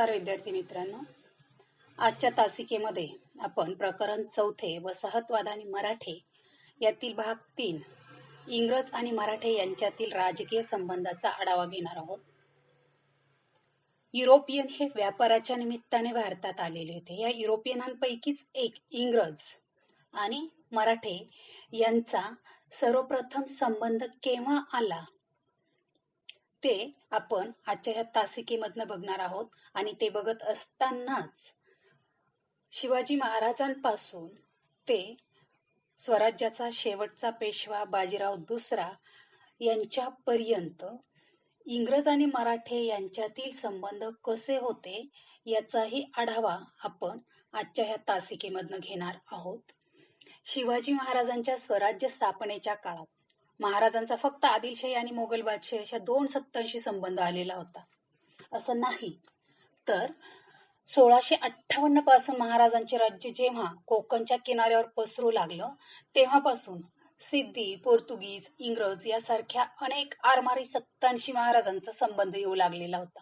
नमस्कार विद्यार्थी मित्रांनो. आजच्या तासिकेमध्ये आपण प्रकरण चौथे वसाहतवाद आणि मराठे यातील भाग तीन इंग्रज आणि मराठे यांच्यातील राजकीय संबंधाचा आढावा घेणार आहोत. युरोपियन हे व्यापाराच्या निमित्ताने भारतात आलेले होते. या युरोपियनांपैकीच एक इंग्रज आणि मराठे यांचा सर्वप्रथम संबंध केव्हा आला? ते आपण आजच्या ह्या तासिकेमधनं बघणार आहोत आणि ते बघत असतानाच शिवाजी महाराजांपासून ते स्वराज्याचा शेवटचा पेशवा बाजीराव दुसरा यांच्यापर्यंत इंग्रज आणि मराठे यांच्यातील संबंध कसे होते याचाही आढावा आपण आजच्या ह्या तासिकेमधनं घेणार आहोत. शिवाजी महाराजांच्या स्वराज्य स्थापनेच्या काळात महाराजांचा फक्त आदिलशाही आणि मोगल बादशाही अशा दोन सत्तांशी संबंध आलेला होता. असं नाही. तर सोळाशे अठ्ठावन्नपासून महाराजांचे राज्य जेव्हा कोकणच्या किनाऱ्यावर पसरू लागलं तेव्हापासून सिद्धी पोर्तुगीज इंग्रज यासारख्या अनेक आरमारी सत्तांशी महाराजांचा संबंध येऊ लागलेला होता.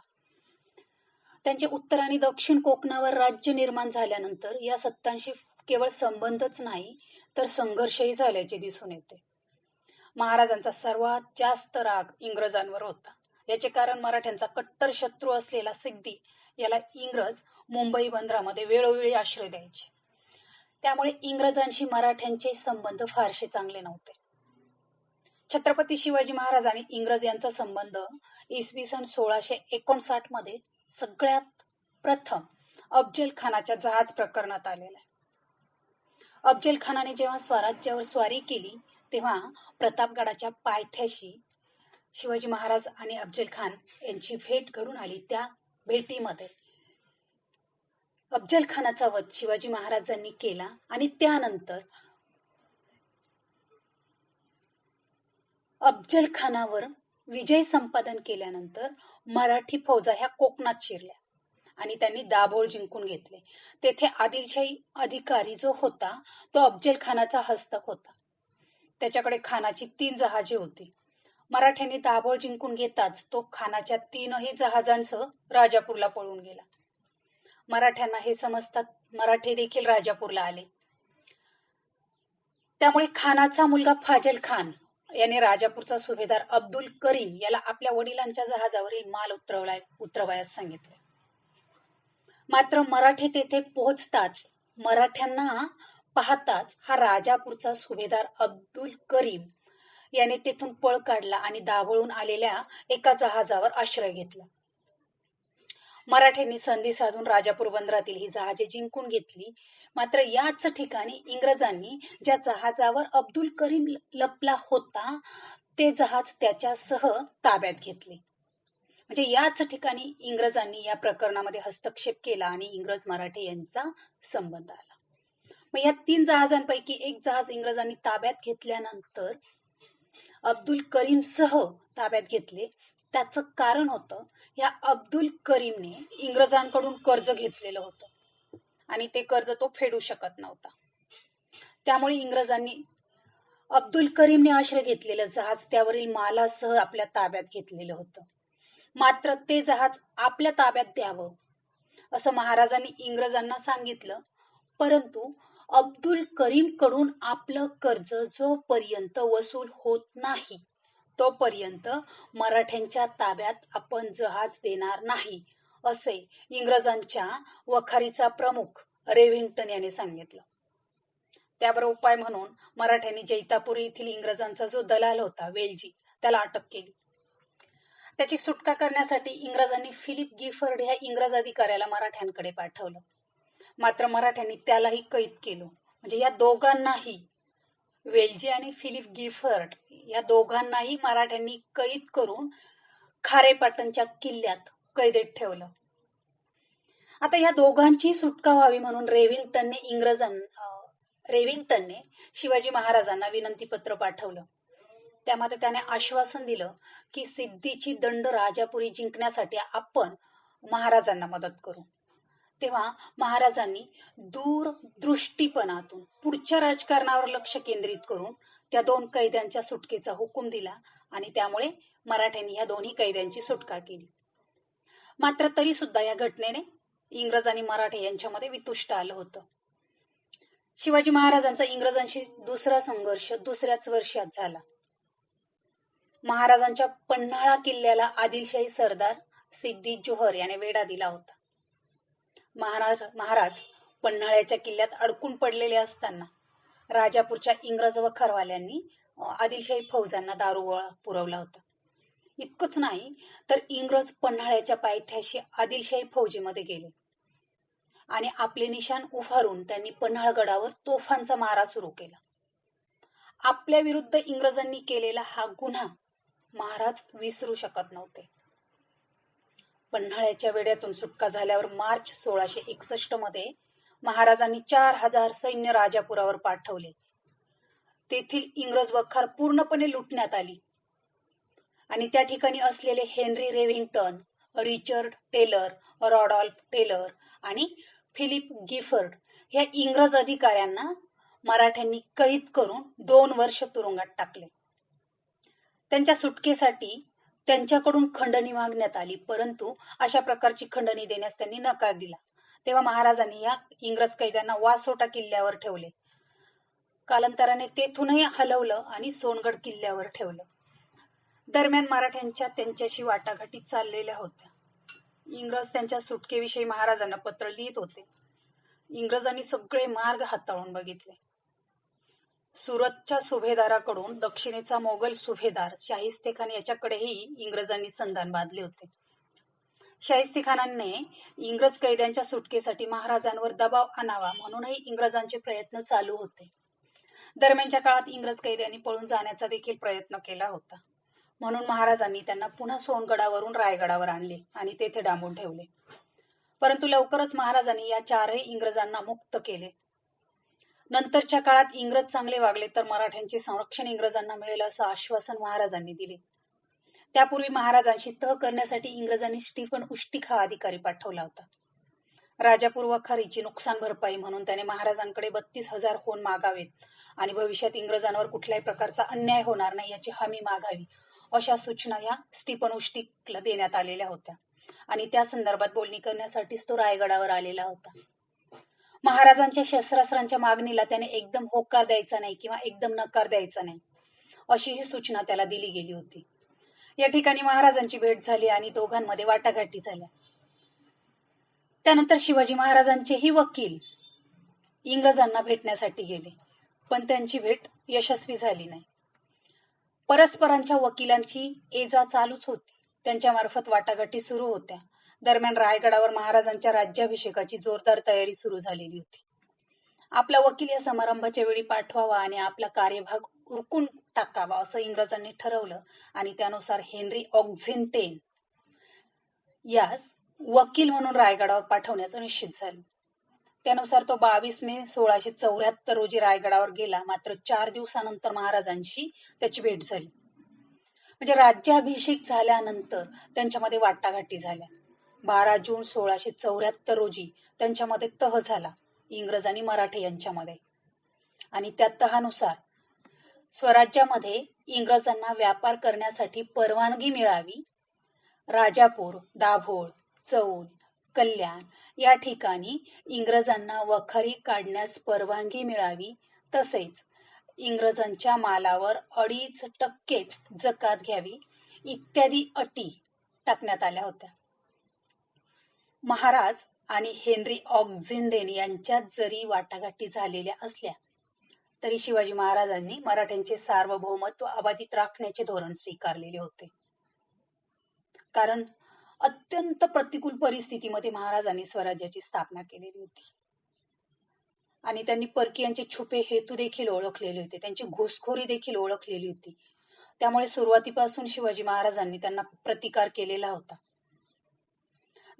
त्यांचे उत्तर आणि दक्षिण कोकणावर राज्य निर्माण झाल्यानंतर या सत्तांशी केवळ संबंधच नाही तर संघर्षही झाल्याचे दिसून येते. महाराजांचा सर्वात जास्त राग इंग्रजांवर होता. याचे कारण मराठ्यांचा कट्टर शत्रू असलेला सिद्धी याला इंग्रज मुंबई बंदरामध्ये वेळोवेळी आश्रय द्यायचे. त्यामुळे इंग्रजांशी मराठ्यांचे संबंध फारसे चांगले नव्हते. छत्रपती शिवाजी महाराज आणि इंग्रज यांचा संबंध इसवी सन सोळाशे एकोणसाठमध्ये सगळ्यात प्रथम अफजल खानाच्या जहाज प्रकरणात आलेला आहे. अफजल खानाने जेव्हा स्वराज्यावर स्वारी केली तेव्हा प्रतापगडाच्या पायथ्याशी शिवाजी महाराज आणि अफजल खान यांची भेट घडून आली त्या भेटीमध्ये. अफजल खानाचा वध शिवाजी महाराजांनी केला आणि त्यानंतर अफजल खानावर विजय संपादन केल्यानंतर मराठी फौजा ह्या कोकणात शिरल्या आणि त्यांनी दाभोळ जिंकून घेतले. तेथे आदिलशाही अधिकारी जो होता तो अफजल खानाचा हस्तक होता. त्याच्याकडे खानाची तीन जहाजे होती. मराठ्यांनी दाभोळ जिंकून घेताच तो खानाच्या तीनही जहाजांसह राजापूरला पळून गेला. मराठ्यांना हे समजतात मराठे देखील राजापूरला आले. त्यामुळे खानाचा मुलगा फाजल खान याने राजापूरचा सुभेदार अब्दुल करीम याला आपल्या वडिलांच्या जहाजावरील माल उतरवलाय उतरवायास सांगितले. मात्र मराठे तेथे पोहोचताच मराठ्यांना पाहताच हा राजापूरचा सुभेदार अब्दुल करीम याने तेथून पळ काढला आणि दाभळून आलेल्या एका जहाजावर आश्रय घेतला. मराठ्यांनी संधी साधून राजापूर बंदरातील ही जहाजे जिंकून घेतली. मात्र याच ठिकाणी इंग्रजांनी ज्या जहाजावर अब्दुल करीम लपला होता ते जहाज त्याच्यासह ताब्यात घेतले. म्हणजे याच ठिकाणी इंग्रजांनी या प्रकरणामध्ये हस्तक्षेप केला आणि इंग्रज मराठे यांचा संबंध आला. मग या तीन जहाजांपैकी एक जहाज इंग्रजांनी ताब्यात घेतल्यानंतर अब्दुल करीम सह ताब्यात घेतले. त्याचं कारण होतं या अब्दुल करीमने इंग्रजांकडून कर्ज घेतलेलं होतं. आणि ते कर्ज तो फेडू शकत नव्हता. त्यामुळे इंग्रजांनी अब्दुल करीमने आश्रय घेतलेलं जहाज त्यावरील मालासह आपल्या ताब्यात घेतलेलं होतं. मात्र ते जहाज आपल्या ताब्यात द्यावं असं महाराजांनी इंग्रजांना सांगितलं. परंतु अब्दुल करीमकडून आपलं कर्ज जोपर्यंत वसूल होत नाही तोपर्यंत मराठ्यांच्या ताब्यात आपण जहाज देणार नाही असे इंग्रजांच्या वखारीचा प्रमुख रेव्हिंग्टन याने सांगितलं. त्यावर उपाय म्हणून मराठ्यांनी जैतापूर येथील इंग्रजांचा जो दलाल होता वेलजी त्याला अटक केली. त्याची सुटका करण्यासाठी इंग्रजांनी फिलिप गिफर्ड ह्या इंग्रज अधिकाऱ्याला मराठ्यांकडे पाठवलं. मात्र मराठ्यांनी त्यालाही कैद केलं. म्हणजे या दोघांनाही वेलजी आणि फिलिप गिफर्ट या दोघांनाही मराठ्यांनी कैद करून खारेपाटणच्या किल्ल्यात कैदेत ठेवलं. आता या दोघांची सुटका व्हावी म्हणून रेव्हिंग्टनने इंग्रजां रेव्हिंग्टनने शिवाजी महाराजांना विनंती पत्र पाठवलं. त्यामध्ये त्याने आश्वासन दिलं की सिद्धीची दंड राजापुरी जिंकण्यासाठी आपण महाराजांना मदत करू. तेव्हा महाराजांनी दूरदृष्टीपणातून पुढच्या राजकारणावर लक्ष केंद्रित करून त्या दोन कैद्यांच्या सुटकेचा हुकूम दिला आणि त्यामुळे मराठ्यांनी या दोन्ही कैद्यांची सुटका केली. मात्र तरी सुद्धा या घटनेने इंग्रज आणि मराठे यांच्यामध्ये वितुष्ट आलं होतं. शिवाजी महाराजांचा इंग्रजांशी दुसरा संघर्ष दुसऱ्याच वर्षात झाला. महाराजांच्या पन्हाळा किल्ल्याला आदिलशाही सरदार सिद्धी जोहर याने वेढा दिला होता. महाराज महाराज पन्हाळ्याच्या किल्ल्यात अडकून पडलेले असताना राजापूरच्या इंग्रज व खरवाल्यांनी आदिलशाही फौजांना दारुगोळा पुरवला होता. इतकंच नाही तर इंग्रज पन्हाळ्याच्या पायथ्याशी आदिलशाही फौजीमध्ये गेले. आणि आपले निशाण उभारून त्यांनी पन्हाळगडावर तोफांचा मारा सुरू केला. आपल्या विरुद्ध इंग्रजांनी केलेला हा गुन्हा महाराज विसरू शकत नव्हते. पन्हाळ्याच्या वेड्यातून सुटका झाल्यावर मार्च सोळाशे एकसष्टमध्ये महाराजांनी चार हजार सैन्य राजापुरावर पाठवले. तेथील इंग्रज वखार पूर्णपणे लुटण्यात आली. आणि त्या ठिकाणी असलेले Henry Revington Richard Taylor Rodolph Taylor आणि फिलिप गिफर्ड ह्या इंग्रज अधिकाऱ्यांना मराठ्यांनी कैद करून दोन वर्ष तुरुंगात टाकले. त्यांच्या सुटकेसाठी त्यांच्याकडून खंडणी मागण्यात आली. परंतु अशा प्रकारची खंडणी देण्यास त्यांनी नकार दिला. तेव्हा महाराजांनी या इंग्रज कैद्यांना वासोटा किल्ल्यावर ठेवले. कालांतराने तेथूनही हलवलं आणि सोनगड किल्ल्यावर ठेवलं. दरम्यान मराठ्यांच्या त्यांच्याशी वाटाघाटी चाललेल्या होत्या. इंग्रज त्यांच्या सुटकेविषयी महाराजांना पत्र लिहित होते. इंग्रजांनी सगळे मार्ग हाताळून बघितले. सुरतच्या सुभेदाराकडून दक्षिणेचा मोगल सुभेदार शाहिस्ते खान याच्याकडेही इंग्रजांनी संधान बांधले होते. शाहिस्ते खानाने इंग्रज कैद्यांच्या सुटकेसाठी महाराजांवर दबाव आणावा म्हणूनही इंग्रजांचे प्रयत्न चालू होते. दरम्यानच्या काळात इंग्रज कैद्यांनी पळून जाण्याचा देखील प्रयत्न केला होता. म्हणून महाराजांनी त्यांना पुन्हा सोनगडावरून रायगडावर आणले आणि तेथे डांबून ठेवले. परंतु लवकरच महाराजांनी या चारही इंग्रजांना मुक्त केले. नंतरच्या काळात इंग्रज चांगले वागले तर मराठ्यांचे संरक्षण इंग्रजांना मिळेल असं आश्वासन महाराजांनी दिले. त्यापूर्वी महाराजांशी तह करण्यासाठी इंग्रजांनी स्टीफन उष्टिक हा अधिकारी पाठवला होता. राजापूर वखारीची नुकसान भरपाई म्हणून त्याने महाराजांकडे बत्तीस हजार होऊन मागावेत आणि भविष्यात इंग्रजांवर कुठल्याही प्रकारचा अन्याय होणार नाही याची हमी मागावी अशा सूचना या स्टीफन उष्टिकला देण्यात आलेल्या होत्या. आणि त्या संदर्भात बोलणी करण्यासाठीच तो रायगडावर आलेला होता. महाराजांच्या शस्त्रास्त्रांच्या मागणीला त्याने एकदम होकार द्यायचा नाही किंवा एकदम नकार द्यायचा नाही. अशी ही सूचना त्याला दिली गेली होती. या ठिकाणी महाराजांची भेट झाली आणि दोघांमध्ये वाटाघाटी झाल्या. त्यानंतर शिवाजी महाराजांचेही वकील इंग्रजांना भेटण्यासाठी गेले पण त्यांची भेट यशस्वी झाली नाही. परस्परांच्या वकिलांची एजा चालूच होती. त्यांच्यामार्फत वाटाघाटी सुरू होत्या. दरम्यान रायगडावर महाराजांच्या राज्याभिषेकाची जोरदार तयारी सुरू झालेली होती. आपला वकील या समारंभाच्या वेळी पाठवावा आणि आपला कार्यभाग उरकून टाकावा असं इंग्रजांनी ठरवलं आणि त्यानुसार हेनरी ऑक्झिंटेन यास वकील म्हणून रायगडावर पाठवण्याचं निश्चित झालं. त्यानुसार तो बावीस मे सोळाशे चौऱ्याहत्तर रोजी रायगडावर गेला. मात्र चार दिवसानंतर महाराजांशी त्याची भेट झाली. म्हणजे राज्याभिषेक झाल्यानंतर त्यांच्यामध्ये वाटाघाटी झाल्या. बारा जून सोळाशे चौऱ्याहत्तर रोजी त्यांच्यामध्ये तह झाला इंग्रज आणि मराठे यांच्यामध्ये. आणि त्या तहानुसार स्वराज्यामध्ये इंग्रजांना व्यापार करण्यासाठी परवानगी मिळावी राजापूर दाभोळ चौल कल्याण या ठिकाणी इंग्रजांना वखारी काढण्यास परवानगी मिळावी तसेच इंग्रजांच्या मालावर अडीच टक्केच जकात घ्यावी इत्यादी अटी टाकण्यात आल्या होत्या. महाराज आणि हेनरी ऑक्झिंडेन यांच्यात जरी वाटाघाटी झालेल्या असल्या तरी शिवाजी महाराजांनी मराठ्यांचे सार्वभौमत्व अबाधित राखण्याचे धोरण स्वीकारलेले होते. कारण अत्यंत प्रतिकूल परिस्थितीमध्ये महाराजांनी स्वराज्याची स्थापना केलेली होती. आणि त्यांनी परकीयांचे छुपे हेतू देखील ओळखलेले होते. त्यांची घुसखोरी देखील ओळखलेली होती. त्यामुळे सुरुवातीपासून शिवाजी महाराजांनी त्यांना प्रतिकार केलेला होता.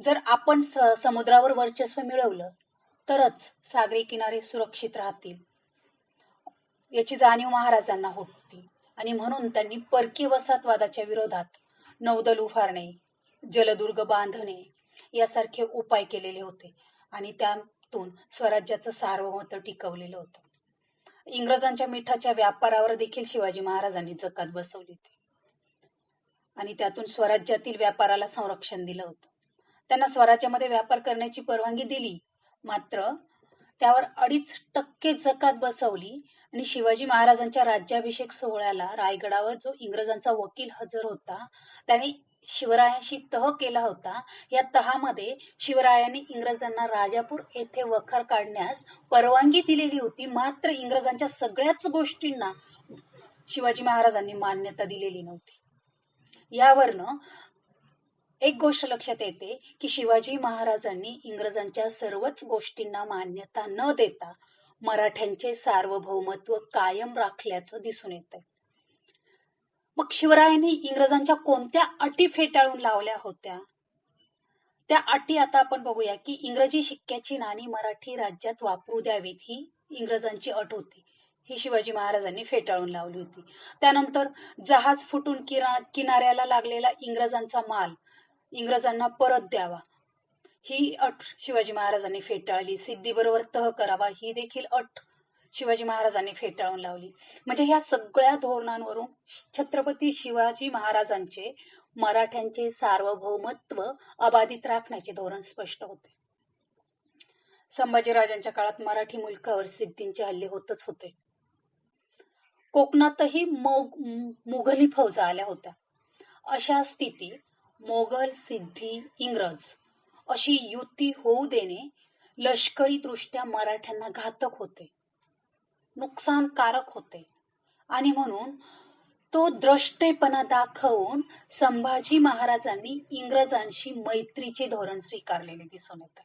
जर आपण स- समुद्रावर वर्चस्व मिळवलं तरच सागरी किनारे सुरक्षित राहतील. याची जाणीव महाराजांना होती. आणि म्हणून त्यांनी परकी वसाहतवादाच्या विरोधात नौदल उभारणे जलदुर्ग बांधणे यासारखे उपाय केलेले होते. आणि त्यातून स्वराज्याचं सार्वभौमत्व टिकवलेलं होतं. इंग्रजांच्या मिठाच्या व्यापारावर देखील शिवाजी महाराजांनी जकात बसवली होती. आणि त्यातून स्वराज्यातील व्यापाराला संरक्षण दिलं होतं. त्यांना स्वराज्यामध्ये व्यापार करण्याची परवानगी दिली. मात्र त्यावर अडीच टक्के जकात बसवली आणि शिवाजी महाराजांच्या राज्याभिषेक सोहळ्याला रायगडावर जो इंग्रजांचा वकील हजर होता त्याने शिवरायांशी तह केला होता. या तहामध्ये शिवरायांनी इंग्रजांना राजापूर येथे वखार काढण्यास परवानगी दिलेली होती. मात्र इंग्रजांच्या सगळ्याच गोष्टींना शिवाजी महाराजांनी मान्यता दिलेली नव्हती. यावरनं एक गोष्ट लक्षात येते की शिवाजी महाराजांनी इंग्रजांच्या सर्वच गोष्टींना मान्यता न देता मराठ्यांचे सार्वभौमत्व कायम राखल्याचं दिसून येत मग शिवरायांनी इंग्रजांच्या कोणत्या अटी फेटाळून लावल्या होत्या? त्या अटी आता आपण बघूया की इंग्रजी शिक्क्याची नाणी मराठी राज्यात वापरू द्यावीत ही इंग्रजांची अट होती. ही शिवाजी महाराजांनी फेटाळून लावली होती. त्यानंतर जहाज फुटून किना किनाऱ्याला लागलेला इंग्रजांचा माल इंग्रजांना परत द्यावा. ही अट शिवाजी महाराजांनी फेटाळली. सिद्धीबरोबर तह करावा ही देखील अट शिवाजी महाराजांनी फेटाळून लावली. म्हणजे ह्या सगळ्या धोरणांवरून छत्रपती शिवाजी महाराजांचे मराठ्यांचे सार्वभौमत्व अबाधित राखण्याचे धोरण स्पष्ट होते. संभाजीराजांच्या काळात मराठी मुलकावर सिद्धींचे हल्ले होतच होते. कोकणातही मोग मुघली फौजा आल्या होत्या. अशा स्थितीत मोगल सिद्धी इंग्रज. अशी युती होऊ देणे लष्करी दृष्ट्या मराठ्यांना घातक होते. नुकसानकारक होते. आणि म्हणून तो द्रष्टेपणा दाखवून संभाजी महाराजांनी इंग्रजांशी मैत्रीचे धोरण स्वीकारलेले दिसून येते.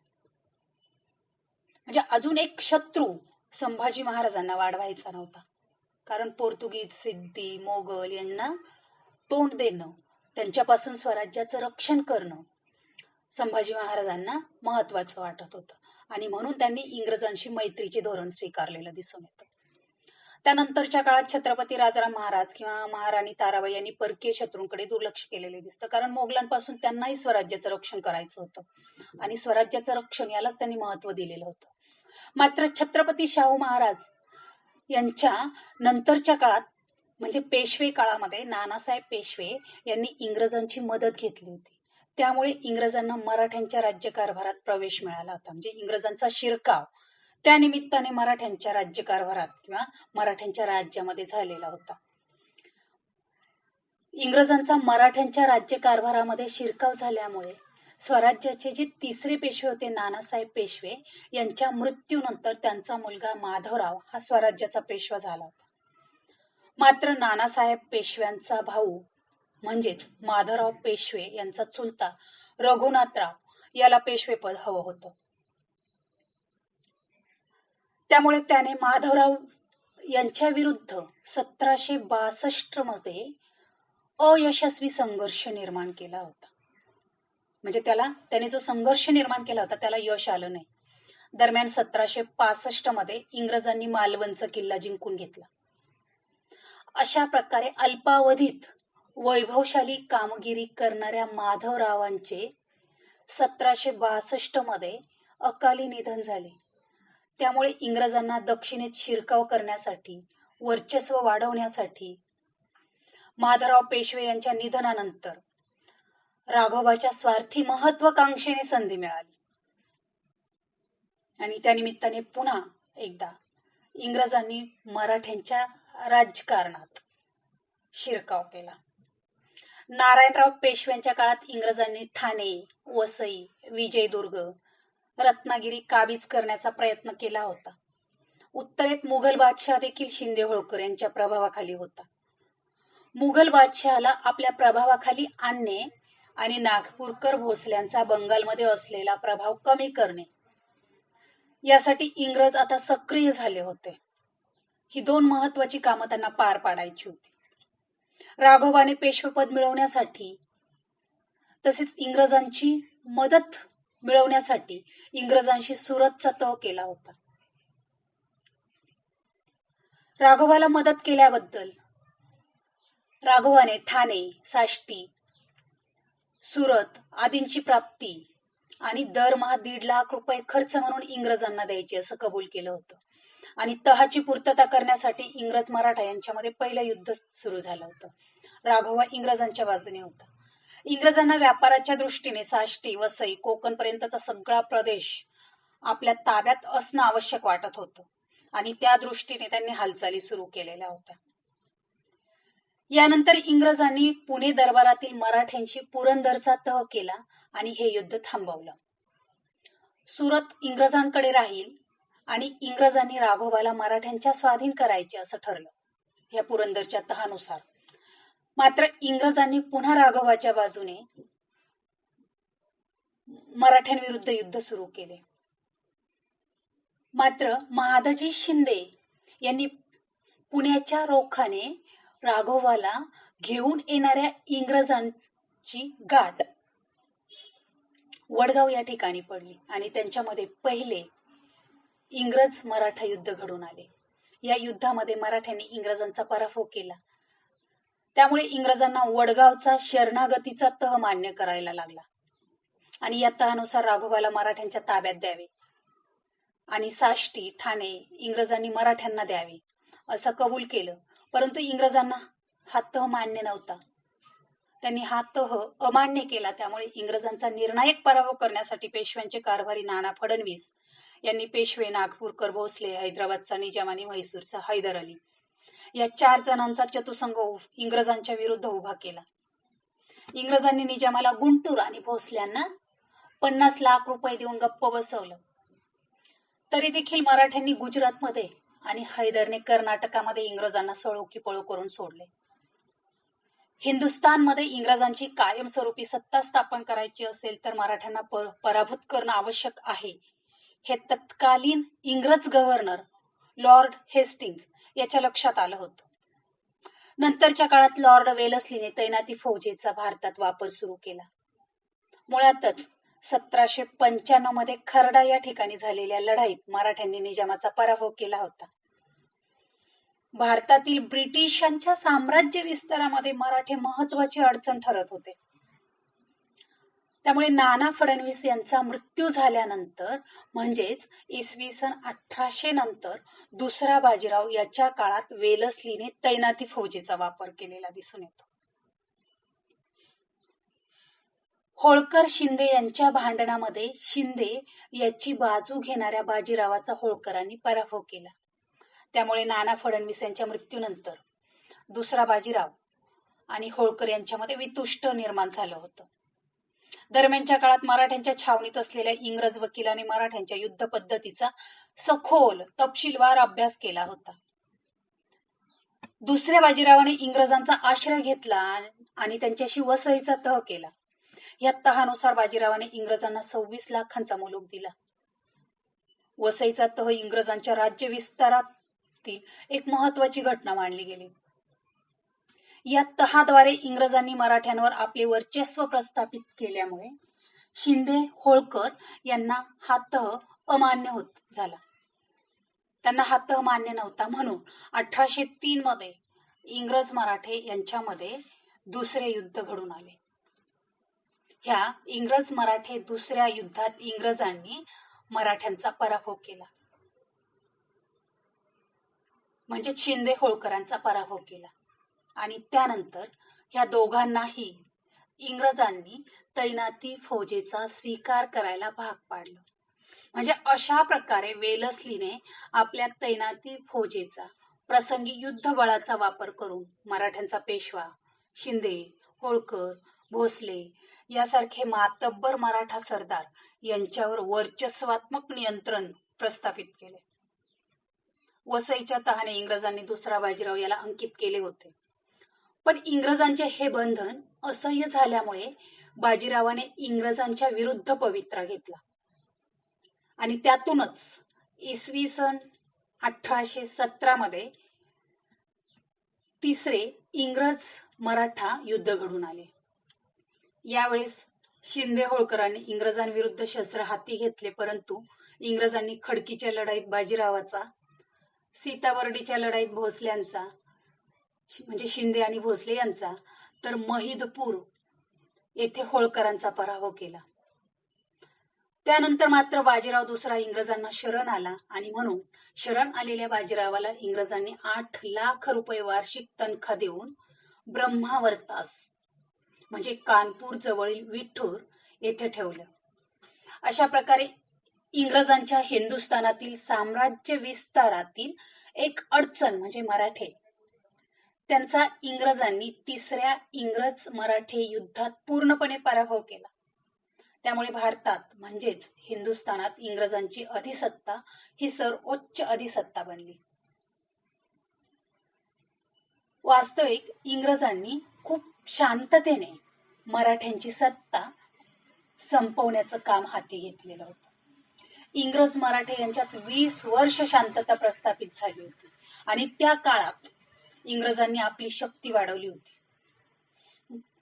म्हणजे अजून एक शत्रू संभाजी महाराजांना वाढवायचा नव्हता. कारण पोर्तुगीज सिद्धी मोगल यांना तोंड देणं त्यांच्यापासून स्वराज्याचं रक्षण करणं संभाजी महाराजांना महत्वाचं वाटत होतं. आणि म्हणून त्यांनी इंग्रजांशी मैत्रीचे धोरण स्वीकारलेलं दिसून येतं. त्यानंतरच्या काळात छत्रपती राजाराम महाराज किंवा महाराणी ताराबाई यांनी परकीय शत्रूंकडे दुर्लक्ष केलेले दिसतं. कारण मोगलांपासून त्यांनाही स्वराज्याचं रक्षण करायचं होतं. आणि स्वराज्याचं रक्षण यालाच त्यांनी महत्त्व दिलेलं होतं. मात्र छत्रपती शाहू महाराज यांच्या नंतरच्या काळात म्हणजे पेशवे काळामध्ये नानासाहेब पेशवे यांनी इंग्रजांची मदत घेतली होती. त्यामुळे इंग्रजांना मराठ्यांच्या राज्यकारभारात प्रवेश मिळाला होता. म्हणजे इंग्रजांचा शिरकाव त्या निमित्ताने मराठ्यांच्या राज्यकारभारात किंवा मराठ्यांच्या राज्यामध्ये झालेला होता. इंग्रजांचा मराठ्यांच्या राज्यकारभारामध्ये शिरकाव झाल्यामुळे स्वराज्याचे जे तिसरे पेशवे होते नानासाहेब पेशवे यांच्या मृत्यूनंतर त्यांचा मुलगा माधवराव हा स्वराज्याचा पेशवा झाला होता. मात्र नानासाहेब पेशव्यांचा भाऊ म्हणजेच माधवराव पेशवे यांचा चुलता रघुनाथराव याला पेशवेपद हवं होतं. त्यामुळे त्याने माधवराव यांच्या विरुद्ध सतराशे बासष्टमध्ये अयशस्वी संघर्ष निर्माण केला होता. म्हणजे त्याला त्याने जो संघर्ष निर्माण केला होता त्याला यश आलं नाही. दरम्यान सतराशे पासष्टमध्ये इंग्रजांनी मालवणचा किल्ला जिंकून घेतला. अशा प्रकारे अल्पावधीत वैभवशाली कामगिरी करणाऱ्या माधवरावांचे सतराशे बासष्टमध्ये अकाली निधन झाले. त्यामुळे इंग्रजांना दक्षिणेत शिरकाव करण्यासाठी वर्चस्व वाढवण्यासाठी माधवराव पेशवे यांच्या निधनानंतर राघोबाच्या स्वार्थी महत्वाकांक्षेने संधी मिळाली. आणि त्या निमित्ताने पुन्हा एकदा इंग्रजांनी मराठ्यांच्या राजकारणात शिरकाव केला. नारायणराव पेशव्यांच्या काळात इंग्रजांनी ठाणे वसई विजयदुर्ग रत्नागिरी काबीज करण्याचा प्रयत्न केला होता. उत्तरेत मुघल बादशाह देखील शिंदे होळकर यांच्या प्रभावाखाली होता. मुघल बादशहाला आपल्या प्रभावाखाली आणणे आणि नागपूरकर भोसल्यांचा बंगालमध्ये असलेला प्रभाव कमी करणे यासाठी इंग्रज आता सक्रिय झाले होते. ही दोन महत्वाची कामं त्यांना पार पाडायची होती. राघोबाने पेशवेपद मिळवण्यासाठी तसेच इंग्रजांची मदत मिळवण्यासाठी इंग्रजांशी सुरतचा तह केला होता. राघोबाला मदत केल्याबद्दल राघवाने ठाणे साष्टी सुरत आदींची प्राप्ती आणि दरमहा दीड लाख रुपये खर्च म्हणून इंग्रजांना द्यायचे असं कबूल केलं होतं. आणि तहाची पूर्तता करण्यासाठी इंग्रज मराठा यांच्यामध्ये पहिलं युद्ध सुरू झालं होतं. राघवा इंग्रजांच्या बाजूने होता. इंग्रजांना व्यापाराच्या दृष्टीने साष्टी वसई कोकण पर्यंतचा सगळा प्रदेश आपल्या ताब्यात असणं आवश्यक वाटत होतं आणि त्या दृष्टीने त्यांनी हालचाली सुरू केलेल्या होत्या. यानंतर इंग्रजांनी पुणे दरबारातील मराठ्यांशी पुरंदरचा तह केला आणि हे युद्ध थांबवलं. सुरत इंग्रजांकडे राहील आणि इंग्रजांनी राघोबाला मराठ्यांच्या स्वाधीन करायचे असं ठरलं या पुरंदरच्या तहानुसार. मात्र इंग्रजांनी पुन्हा राघवाच्या बाजूने मराठ्यांविरुद्ध युद्ध सुरू केले. मात्र महादाजी शिंदे यांनी पुण्याच्या रोखाने राघोबाला घेऊन येणाऱ्या इंग्रजांची गाठ वडगाव या ठिकाणी पडली आणि त्यांच्यामध्ये पहिले इंग्रज मराठा युद्ध घडून आले. या युद्धामध्ये मराठ्यांनी इंग्रजांचा पराभव केला. त्यामुळे इंग्रजांना वडगावचा शरणागतीचा तह मान्य करायला लागला. आणि या तहानुसार राघोबाला मराठ्यांच्या ताब्यात द्यावे. आणि साष्टी ठाणे इंग्रजांनी मराठ्यांना द्यावे असं कबूल केलं. परंतु इंग्रजांना हा तह मान्य नव्हता. त्यांनी हा तह अमान्य केला. त्यामुळे इंग्रजांचा निर्णायक पराभव करण्यासाठी पेशव्यांचे कारभारी नाना फडणवीस यांनी पेशवे नागपूरकर भोसले हैदराबादचा निजाम आणि म्हैसूरचा हैदर अली या चार जणांचा चतुसंग इंग्रजांच्या विरुद्ध उभा केला. इंग्रजांनी निजामाला गुंटूर आणि भोसल्यांना पन्नास लाख रुपये देऊन गप्प बसवलं. तरी देखील मराठ्यांनी गुजरातमध्ये आणि हैदरने कर्नाटकामध्ये इंग्रजांना सळो पळो करून सोडले. हिंदुस्थानमध्ये इंग्रजांची कायमस्वरूपी सत्ता स्थापन करायची असेल तर मराठ्यांना पराभूत करणं आवश्यक आहे. हे तत्कालीन इंग्रज गव्हर्नर लॉर्ड हेस्टिंग्स याच्या लक्षात आलं होतं. नंतरच्या काळात लॉर्ड वेलसलीने तैनाती फौजेचा भारतात वापर सुरू केला. मुळातच सतराशे पंच्याण्णवमध्ये खरडा या ठिकाणी झालेल्या लढाईत मराठ्यांनी निजामाचा पराभव केला होता. भारतातील ब्रिटिशांच्या साम्राज्य विस्तारामध्ये मराठे महत्वाची अडचण ठरत होते. त्यामुळे नाना फडणवीस यांचा मृत्यू झाल्यानंतर म्हणजेच इसवी सन अठराशे नंतर दुसरा बाजीराव याच्या काळात वेलस्लीने तैनाती फौजेचा वापर केलेला दिसून येतो. होळकर शिंदे यांच्या भांडणामध्ये शिंदे याची बाजू घेणाऱ्या बाजीरावाचा होळकरांनी पराभव केला. त्यामुळे नाना फडणवीस यांच्या मृत्यूनंतर दुसरा बाजीराव आणि होळकर यांच्यामध्ये वितुष्ट निर्माण झालं होतं. दरम्यानच्या काळात मराठ्यांच्या छावणीत असलेल्या इंग्रज वकिलाने मराठ्यांच्या युद्ध पद्धतीचा सखोल तपशीलवार अभ्यास केला होता. दुसऱ्या बाजीरावाने इंग्रजांचा आश्रय घेतला आणि त्यांच्याशी वसईचा तह केला. या तहानुसार बाजीरावाने इंग्रजांना सव्वीस लाखांचा मुलूक दिला. वसईचा तह इंग्रजांच्या राज्य विस्तारातील एक महत्वाची घटना मानली गेली. या तहाद्वारे इंग्रजांनी मराठ्यांवर आपले वर्चस्व प्रस्थापित केल्यामुळे शिंदे होळकर यांना हा तह अमान्य होत झाला. त्यांना हा तह मान्य नव्हता म्हणून अठराशे तीन मध्ये इंग्रज मराठे यांच्यामध्ये दुसरे युद्ध घडून आले. ह्या इंग्रज मराठे दुसऱ्या युद्धात इंग्रजांनी मराठ्यांचा पराभव केला. म्हणजे शिंदे होळकरांचा पराभव केला. आणि त्यानंतर ह्या दोघांनाही इंग्रजांनी तैनाती फौजेचा स्वीकार करायला भाग पाडलं. म्हणजे अशा प्रकारे वेलस्लीने आपल्या तैनाती फौजेचा प्रसंगी युद्धबळाचा वापर करून मराठ्यांचा पेशवा शिंदे होळकर भोसले यासारखे मातब्बर मराठा सरदार यांच्यावर वर्चस्वात्मक नियंत्रण प्रस्थापित केले. वसईच्या तहाने इंग्रजांनी दुसरा बाजीराव याला अंकित केले होते. पण इंग्रजांचे हे बंधन असह्य झाल्यामुळे बाजीरावाने इंग्रजांच्या विरुद्ध पवित्रा घेतला. आणि त्यातूनच इसवी सन अठराशे सतरा मध्ये तिसरे इंग्रज मराठा युद्ध घडून आले. यावेळेस शिंदे होळकरांनी इंग्रजांविरुद्ध शस्त्र हाती घेतले परंतु इंग्रजांनी खडकीच्या लढाईत बाजीरावाचा सीताबर्डीच्या लढाईत भोसल्यांचा म्हणजे शिंदे आणि भोसले यांचा तर महिदपूर येथे होळकरांचा पराभव केला. त्यानंतर मात्र बाजीराव दुसरा इंग्रजांना शरण आला आणि म्हणून शरण आलेल्या बाजीरावाला इंग्रजांनी आठ लाख रुपये वार्षिक तनखा देऊन ब्रह्मावर्तास म्हणजे कानपूर जवळील विठ्ठूर येथे ठेवलं. अशा प्रकारे इंग्रजांच्या हिंदुस्थानातील साम्राज्य विस्तारातील एक अडचण म्हणजे मराठे त्यांचा इंग्रजांनी तिसऱ्या इंग्रज मराठे युद्धात पूर्णपणे पराभव केला. त्यामुळे भारतात म्हणजेच हिंदुस्थानात इंग्रजांची अधिसत्ता ही सर्वोच्च अधिसत्ता बनली. वास्तविक इंग्रजांनी खूप शांततेने मराठ्यांची सत्ता संपवण्याचं काम हाती घेतलेलं होतं. इंग्रज मराठे यांच्यात वीस वर्ष शांतता प्रस्थापित झाली होती आणि त्या काळात इंग्रजांनी आपली शक्ती वाढवली होती.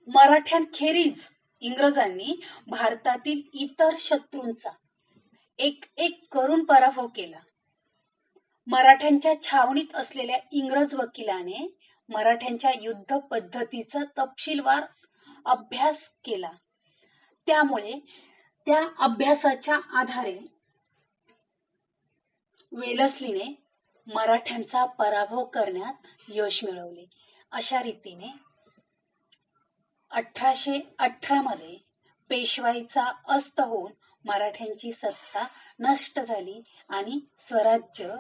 मराठ्यांखेरीज इंग्रजांनी भारतातील इतर शत्रूंचा एक एक करून पराभव केला. मराठ्यांच्या छावणीत असलेल्या इंग्रज वकिलाने मराठ्यांच्या युद्ध पद्धतीचा तपशीलवार अभ्यास केला. त्यामुळे त्या अभ्यासाच्या आधारे वेलसलीने मराठ्यांचा पराभव करण्यात यश मिळवले. अशा रीतीने अठराशे अठरा मध्ये पेशवाईचा अस्त होऊन मराठ्यांची सत्ता नष्ट झाली आणि स्वराज्य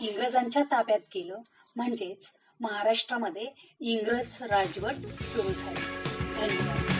इंग्रजांच्या ताब्यात गेलं. म्हणजेच महाराष्ट्रामध्ये इंग्रज राजवट सुरू झाली. धन्यवाद.